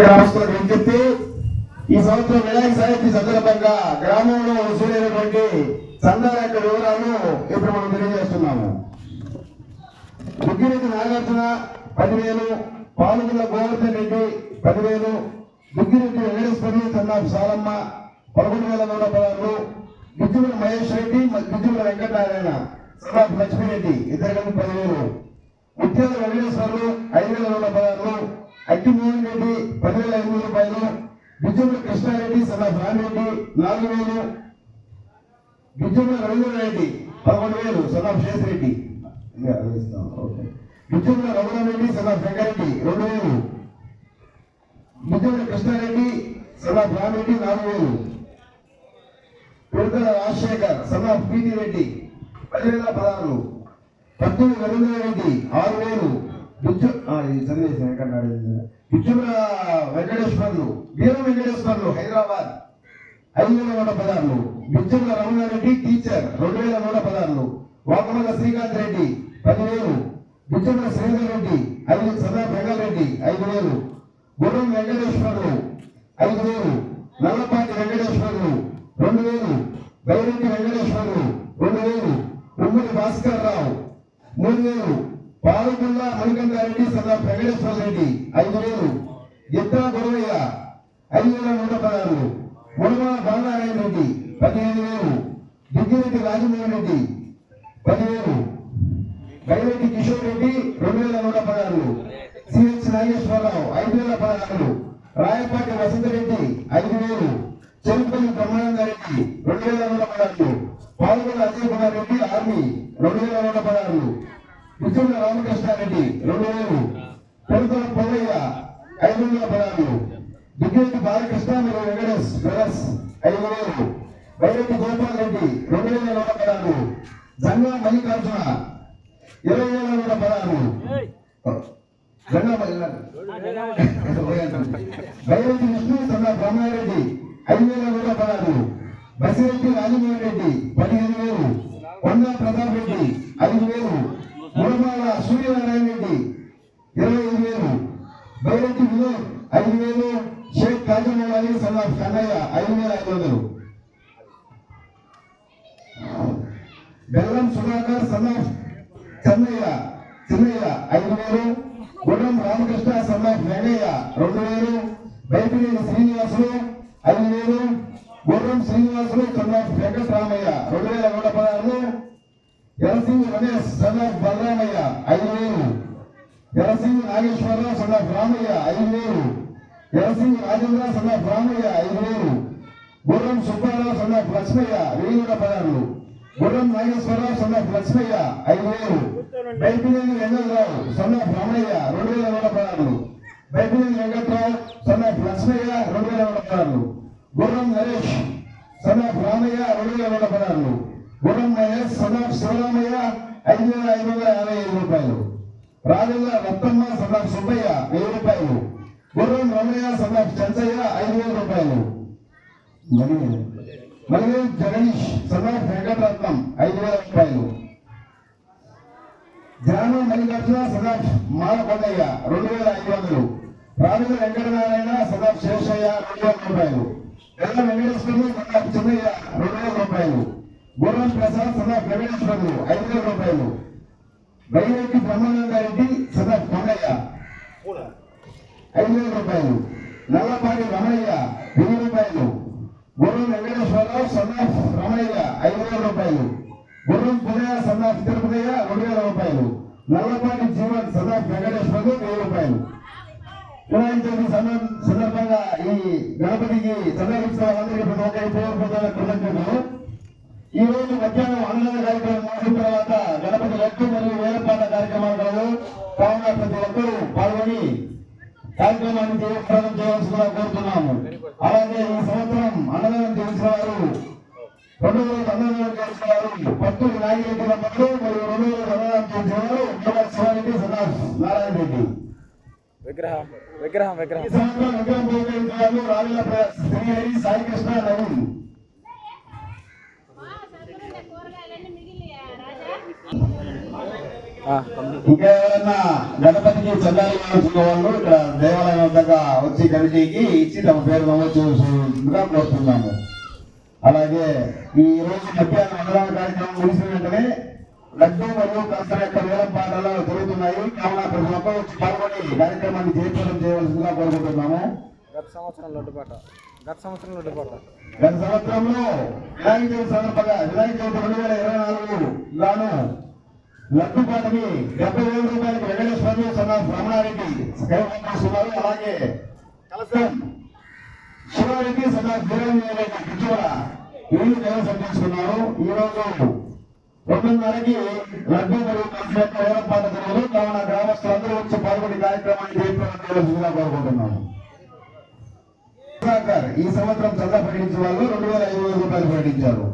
గ్రామస్తులకు విజ్ఞప్తి ఈ సంవత్సరం వినాయక సాహిత్య సందర్భంగా గ్రామంలో వసూలైనటువంటి సంఘాల యొక్క వివరాలు ఇప్పుడు మనం తెలియజేస్తున్నాము. దుగ్గిరెడ్డి నాగార్జున పదివేలు పాలుగుల గోవర్ధన్ రెడ్డి పదివేలు దుగ్గిరెడ్డి వెంకటేశ్వరి చందాపు సాలమ్మ పదకొండు వేల నూట పదహారు గిజ్జుల మహేష్ రెడ్డి గిజ్జుల వెంకటనారాయణ చందాపు లక్ష్మీరెడ్డి ఇద్దరు కలిపి పదివేలు ముత్యాల వెంకటేశ్వర్లు ఐదు వేల నూట పదహారు అక్కిమోహన్ రెడ్డి పదివేల ఐదు వేల రూపాయలు బిజ్జుల కృష్ణారెడ్డి సదాఫ్ రామిరెడ్డి నాలుగు వేలు బిజ్జుల రవీంద్రారెడ్డి పదకొండు వేలు సదాఫ్ శేషరెడ్డి. బిజ్జుల రఘురారెడ్డి సదాఫ్ వెంకరెడ్డి రెండు వేలు. బిజ్జుల కృష్ణారెడ్డి సదాఫ్ రామిరెడ్డి నాలుగు వేలు. పిడతల రాజశేఖర్ సదాఫ్ పీటి రెడ్డి పదివేల పదహారు. పద్దెనిమిది రవీంద్రారెడ్డి ఆరు వేలు. బిచ్చు ఆ, వెంకటేశ్వర్లు వీర వెంకటేశ్వర్లు హైదరాబాద్. ఐదు వేల నూట పదార్లు బిచ్చుల రమణారెడ్డి టీచర్ రెండు వేల నూట పదార్లు వాకమల శ్రీకాంత్ రెడ్డి పదివేలు. బిచ్చుల శ్రీధర్ రెడ్డి ఐదు సదా బెంగల్ రెడ్డి ఐదు వేలు. గురం వెంకటేశ్వర్లు ఐదు వేలు. నల్లపాటి వెంకటేశ్వర్లు రెండు వేలు. బైరెడ్డి వెంకటేశ్వర్లు రెండు వేలు. ఉమ్మడి భాస్కర్ రావు మూడు వేలు. పాలకొండ మణికంఠారెడ్డి సదా వెంకటేశ్వర రెడ్డి ఐదు వేలు ఎత్తా గొడవయ్య ఐదు వేల నూట పదహారు. ముడమ బాలనారాయణ రెడ్డి పదిహేను వేలు. దిగ్గిరెడ్డి రాజమోహన్ రెడ్డి పదివేలు. బైరెడ్డి కిషోర్ రెడ్డి రెండు వేల నూట పదహారు. సిహెచ్ నాగేశ్వరరావు ఐదు వేల పదహారు. రాయపాటి వసంత రెడ్డి ఐదు వేలు చెరుపల్లి బ్రహ్మానంద రెడ్డి రెండు వేల నూట పదహారు. పాల్గొండ అజయ్ కుమార్ రెడ్డి ఆర్మీ రెండు వేల నూట పదహారు. విజయ రామకృష్ణారెడ్డి రెండు వేలు పెరుదల పొల్లయ్య ఐదు వందల పదాలు దిగ్గేటి బాలకృష్ణ మరియు వెంకటేష్ బ్రదర్స్ ఐదు వేలు వైరెడ్డి గోపాల్ రెడ్డి రెండు వేల నూట పదాలు జంగా మల్లికార్జున ఇరవై వేల నూట పదాలు వైరెడ్డి విష్ణు సన్న బ్రహ్మారెడ్డి ఐదు వేల నూట పదాలు బసిరెడ్డి రాజమోహన్ రెడ్డి పదిహేను వేలు. కొండ ప్రతాప్ రెడ్డి ఐదు వేలు. మురమాల సూర్యనారాయణ రెడ్డి ఇరవై ఐదు వేలు. బైరెడ్డి వినోద్ ఐదు వేలు. షేక్ కాజమౌళి సన్నాఫ్ కన్నయ్య ఐదు వేల ఐదు వందలు. బెల్లం సుధాకర్ సన్నాఫ్ చెన్నయ్య చెన్నయ్య ఐదు వేలు. గుర్రం రామకృష్ణ సన్నాఫ్ వెంగయ్య రెండు వేలు. బైపినేని శ్రీనివాసులు ఐదు వేలు. గుర్రం శ్రీనివాసులు సన్నాఫ్ వెంకటరామయ్య రెండు వేల నూట పదహారు ఎలసింగి రమేష్ సన్నాఫ్ బలరామయ్య ఐదు వేలు ఎలసింగి నాగేశ్వరరావు సన్నాఫ్ రామయ్య ఐదు వేలు ఎలసింగి రాజేంద్ర సన్నాఫ్ రామయ్య ఐదు వేలు గుర్రం సుబ్బారావు సన్నాఫ్ లక్ష్మయ్య వెయ్యి నూట పదహారు గుర్రం నాగేశ్వరరావు సన్నాఫ్ లక్ష్మయ్య ఐదు వేలు బైపినేని వెంకటరావు సన్నాఫ్ రామయ్య రెండు వేల నూట పదహారు బైపినేని వెంకట్రావు సన్నాఫ్ లక్ష్మయ్య రెండు వేల నూట పదహారు గుర్రం నరేష్ సన్నాఫ్ రామయ్య రెండు వేల నూట పదహారు గుణమయ్య మహేష్ శివరామయ్య ఐదు వేల ఐదు వందల యాభై ఐదు రూపాయలు. రాజుల రత్తమ్మ సన్నాఫ్ సుబ్బయ్య వెయ్యి రూపాయలు. గుర్రం రమణయ్య సన్నాఫ్ చంచయ్య ఐదు వేల రూపాయలు మరియు జగదీష్ సన్నాఫ్ వెంకటరత్నం ఐదు వేల రూపాయలు. ధ్యాన మల్లికార్జున సదాఫ్ మాలకొండయ్య రెండు వేల ఐదు వందలు రాజుల వెంకటనారాయణ సదాఫ్ శేషయ్య రెండు వేల రూపాయలు. ఎల్ల వెంకటేశ్వరులు సదాఫ్ చెన్నయ్య రెండు వేల రూపాయలు. గుర్రం ప్రసాద్ సదా వెంకటేశ్వరులు ఐదు వేల రూపాయలు. బైరెడ్డి బ్రహ్మానందారెడ్డి సదా కొండయ్య ఐదు వేల రూపాయలు. నల్లపాడి రమణయ్య వెయ్యి రూపాయలు. గుర్రం వెంకటేశ్వరరావు సదా రమణయ్య ఐదు వేల రూపాయలు. గుర్రం పునయ్య సదా తిరుపతయ్య రెండు వేల రూపాయలు. నల్లపాటి జీవన్ సదా వెంకటేశ్వరరావు వెయ్యి రూపాయలు. వినాయక సందర్భంగా ఈ గణపతికి చంద్రగుప్త అందరికీ ప్రతి ఒక్కరి పేరు పొందాల కృతజ్ఞతలు. ఈ రోజు మధ్యాహ్నం అన్నదాన కార్యక్రమం ముగిసిన తర్వాత గణపతి లెక్క మరియు వేలపాట కార్యక్రమాలు కలవు కావున ప్రతి ఒక్కరూ పాల్గొని కార్యక్రమాన్ని తీవ్రతరం చేయవలసిందిగా కోరుతున్నాము. అలాగే ఈ సంవత్సరం అన్నదానం చేసిన వారు రెండు రోజులు అన్నదానం చేసిన వారు పత్తూరు నాగిరెడ్డి దంపతులు మరియు రెండు రోజులు అన్నదానం చేసిన వారు శివారెడ్డి సదాశ్ నారాయణ రెడ్డి. విగ్రహం విగ్రహం ఈ విగ్రహం సంవత్సరం విగ్రహం శ్రీహరి సాయికృష్ణ నవీన్. కూరగాయలన్నీ మిగిలినాయా రాజా ఆ, ఇంకా ఎవరైనా గణపతికి ఇవ్వాల్సిన వాళ్ళు ఇక్కడ దేవాలయం వద్దగా వచ్చి కమిటీకి ఇచ్చి తమ పేరు నమోదు చేయాల్సిందిగా కోరుతున్నాము. అలాగే ఈ రోజు మధ్యాహ్నం అన్నదాన కార్యక్రమం ముగిసిన వెంటనే లడ్డు మరియు కష్టం యొక్క వేలం పాటలు జరుగుతున్నాయి. కావున ప్రతి ఒక్కరు వచ్చి పాల్గొని కార్యక్రమాన్ని జయప్రదం చేయవలసిందిగా కోరుకుంటున్నాము. గత సంవత్సరం లడ్డుపాట గత సంవత్సరం లడ్డుపాట గత సంవత్సరంలో వినాయక చవితి సందర్భంగా వినాయక చవితి రెండు వేల ఇరవై నాలుగు గాను లడ్డు పాటకి డెబ్బై వేల రూపాయలకి వెంకటేశ్వర సన్న రమణారెడ్డి కైవస్తున్నారు అలాగే కలసం శివారెడ్డి సన్నా వీరేంద్ర పిచ్చోడ వీళ్ళు కైవసం తీసుకున్నారు ఈ రోజు రెండున్నరకి లడ్డు మరియు కన్సెప్ట్ వేల పాట జరుగుతుంది కావున గ్రామస్తులందరూ వచ్చి పాల్గొని కార్యక్రమాన్ని జయప్రదంగా కోరుకుంటున్నాము. ఈ సంవత్సరం చందా ప్రకటించిన వాళ్ళు రెండు వేల ఐదు వందల రూపాయలు ప్రకటించారు.